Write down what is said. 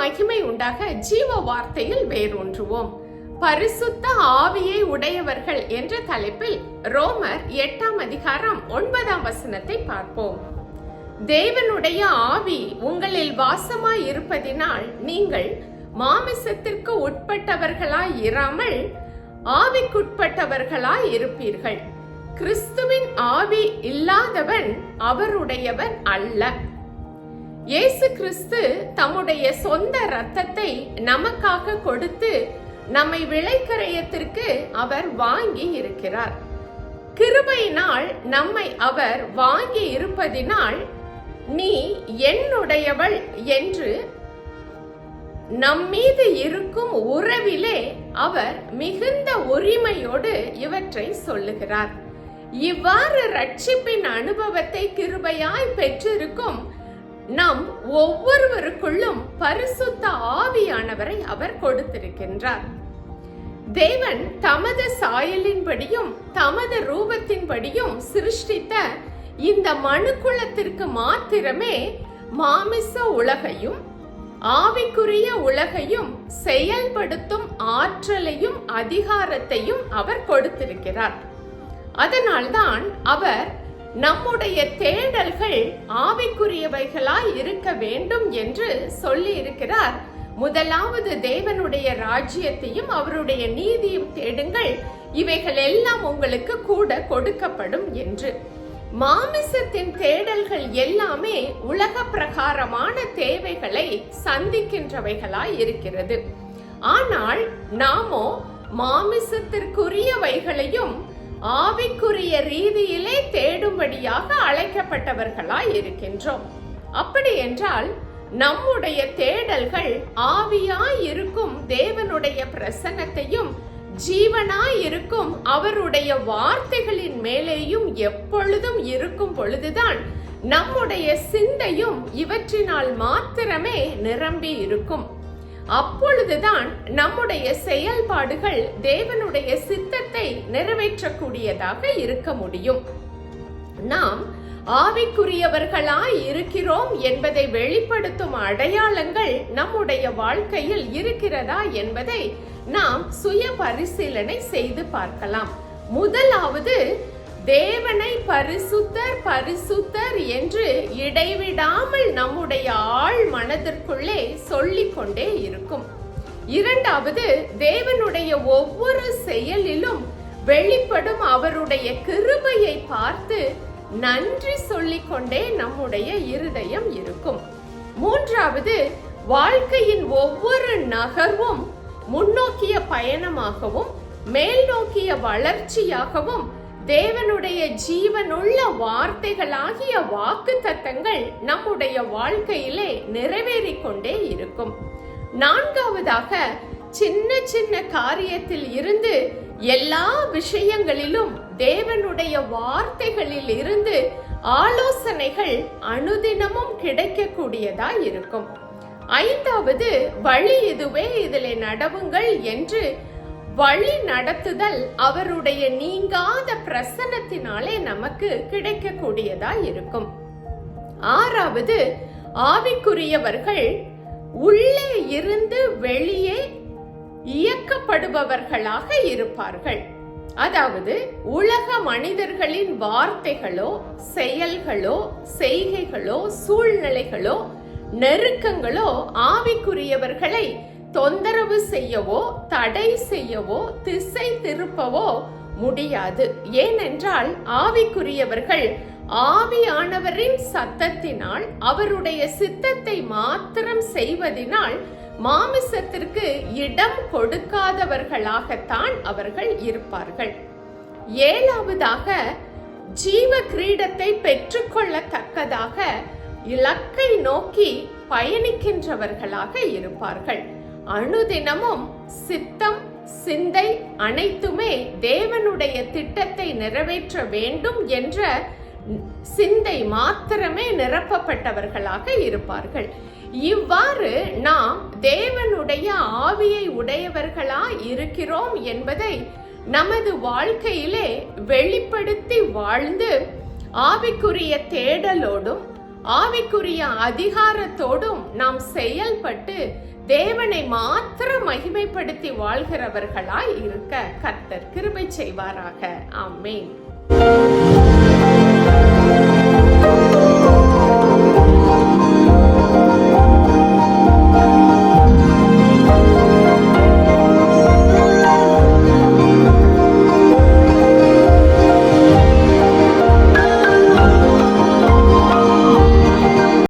மகிமை உண்டாக ஜீவ வார்த்தையில் வேரூன்றுவோம். பரிசுத்த ஆவியை உடையவர்கள் என்ற தலைப்பில் ரோமர் எட்டாம் அதிகாரம் ஒன்பதாம் வசனத்தை பார்ப்போம். தேவனுடைய ஆவி உங்களில் வாசமாய் இருப்பதினால் நீங்கள் மாமிசத்திற்கு உட்பட்டவர்களாய் இராமல் ஆவிக்குட்பட்டவர்களாய் இருப்பீர்கள். கிறிஸ்துவின் ஆவி இல்லாதவன் அவருடையவன் அல்ல. இயேசு கிறிஸ்து தம்முடைய சொந்த இரத்தத்தை நமக்காக கொடுத்து நம்மை விளைக்கரையத்திற்கு அவர் வாங்கி இருக்கிறார். கிருபையினால் நம்மை அவர் வாங்கி இருப்பதினால் நீ என்னுடையவள் என்று நம்மீது இருக்கும் உறவிலே அவர் மிகுந்த உரிமையோடு இவற்றை சொல்லுகிறார். இவ்வாறு ரட்சிப்பின் அனுபவத்தை கிருபையாய் பெற்றிருக்கும் நம் ஒவ்வொருவருக்குள்ளும் பரிசுத்த ஆவியானவரை அவர் கொடுத்திருக்கின்றார். தேவன் தமது சாயலின்படியும் தமது ரூபத்தின்படியும் சிருஷ்டித்த இந்த மனுக்குலத்திற்கு மாத்திரமே மாமிச உலகையும் ஆவிக்குரிய உலகையும் செயல்படுத்தும் ஆற்றலையும் அதிகாரத்தையும் அவர் கொடுத்திருக்கிறார். அதனால்தான் அவர் நம்முடைய தேடல்கள் ஆவிக்குரியவைகளாய் இருக்க வேண்டும் என்று சொல்லி இருக்கிறார் முதலாவது தேவனுடைய ராஜ்யத்தையும் அவருடைய நீதியும் தேடுங்கள். இவைகள் எல்லாம் உங்களுக்கு கூட கொடுக்கப்படும் என்று. மாமிசத்தின் தேடல்கள் எல்லாமே உலக பிரகாரமான தேவைகளை சந்திக்கின்றவைகளாய் இருக்கிறது. ஆனால் நாமோ மாமிசத்திற்குரியவைகளையும் ஆவிக்குரிய ரீதியிலே தேடும்படியாக அழைக்கப்பட்டவர்களாய் இருக்கின்றோம் அப்படி என்றால் நம்முடைய தேடல்கள் ஆவியாய் இருக்கும் தேவனுடைய பிரசன்னத்தையும் ஜீவனாய் இருக்கும் அவருடைய வார்த்தைகளின் மேலேயும் எப்பொழுதும் இருக்கும் பொழுதுதான் நம்முடைய சிந்தையும் இவற்றினால் மாத்திரமே நிரம்பி இருக்கும் அப்பொழுதுதான் நம்முடைய செயல்பாடுகள் தேவனுடைய சித்தத்தை நிறைவேற்றக்கூடியதாக இருக்க முடியும். நாம் ஆவிக்குரியவர்களாய் இருக்கிறோம் என்பதை வெளிப்படுத்தும் அடையாளங்கள் நம்முடைய வாழ்க்கையில் இருக்கிறதா என்பதை நாம் சுய பரிசீலனை செய்து பார்க்கலாம். முதலாவது தேவனை பரிசுத்தர் பரிசுத்தர் என்று இடைவிடாமல் நம்முடைய ஆள் மனதிற்குள்ளே சொல்லிக்கொண்டே இருக்கும். இரண்டாவது தேவனுடைய ஒவ்வொரு செயலிலும் வெளிப்படும் அவருடைய கிருபையை பார்த்து நன்றி சொல்லிக்கொண்டே நம்முடைய இருதயம் இருக்கும். மூன்றாவது வாழ்க்கையின் ஒவ்வொரு நகர்வும் முன்னோக்கிய பயணமாகவும் மேல் நோக்கிய வளர்ச்சியாகவும் தேவனுடைய ஜீவனுள்ள வார்த்தைகளாகிய வாக்கு தத்தங்கள் நம்முடைய வாழ்க்கையிலே நிறைவேறிக் கொண்டே இருக்கும். நான்காவதாக சின்ன சின்ன காரியத்தில் இருந்து எல்லா விஷயங்களிலும் தேவனுடைய வார்த்தைகளில் இருந்து ஆலோசனைகள் அனுதினமும் கிடைக்கக்கூடியதா இருக்கும் ஐந்தாவது வழி இதுவே இதில் நடவுங்கள் என்று வழி நடத்துதல் அவருடைய நீங்காத பிரசன்னத்தினாலே நமக்கு கிடைக்கக்கூடியதா இருக்கும். ஆறாவது ஆவிக்குரியவர்கள் உள்ளே இருந்து வெளியே இயக்கப்படுபவர்களாக இருப்பார்கள். அதாவது உலக மனிதர்களின் வார்த்தைகளோ செயல்களோ செய்கைகளோ சூழ்நிலைகளோ நெருக்கங்களோ ஆவிக்குரியவர்களை தொந்தரவு செய்யவோ தடை செய்யவோ திசை திருப்பவோ முடியாது. ஏனென்றால் ஆவிக்குரியவர்கள் ஆவியானவரின் சத்தத்தினால் அவருடைய சித்தத்தை மாத்திரம் செய்வதினால் மாமிசத்திற்கு இடம் கொடுக்காதவர்களாகத்தான் அவர்கள் இருப்பார்கள். ஏழாவதாக ஜீவ கிரீடத்தை பெற்றுக்கொள்ளத்தக்கதாக இலக்கை நோக்கி பயணிக்கின்றவர்களாக இருப்பார்கள். அனுதினமும் சித்தம் சிந்தை அனைத்துமே தேவனுடைய திட்டத்தை நிறைவேற்ற வேண்டும் என்ற சிந்தை மாத்திரமே நிரப்பப்பட்டவர்களாக இருப்பார்கள். இவ்வாறு நாம் தேவனுடைய ஆவியை உடையவர்களா இருக்கிறோம் என்பதை நமது வாழ்க்கையிலே வெளிப்படுத்தி வாழ்ந்து ஆவிக்குரிய தேடலோடும் ஆவிக்குரிய அதிகாரத்தோடும் நாம் செயல்பட்டு தேவனை மாத்திரம் மகிமைப்படுத்தி வாழ்கிறவர்களாய் இருக்க கர்த்தர் கிருபை செய்வாராக. ஆமேன்.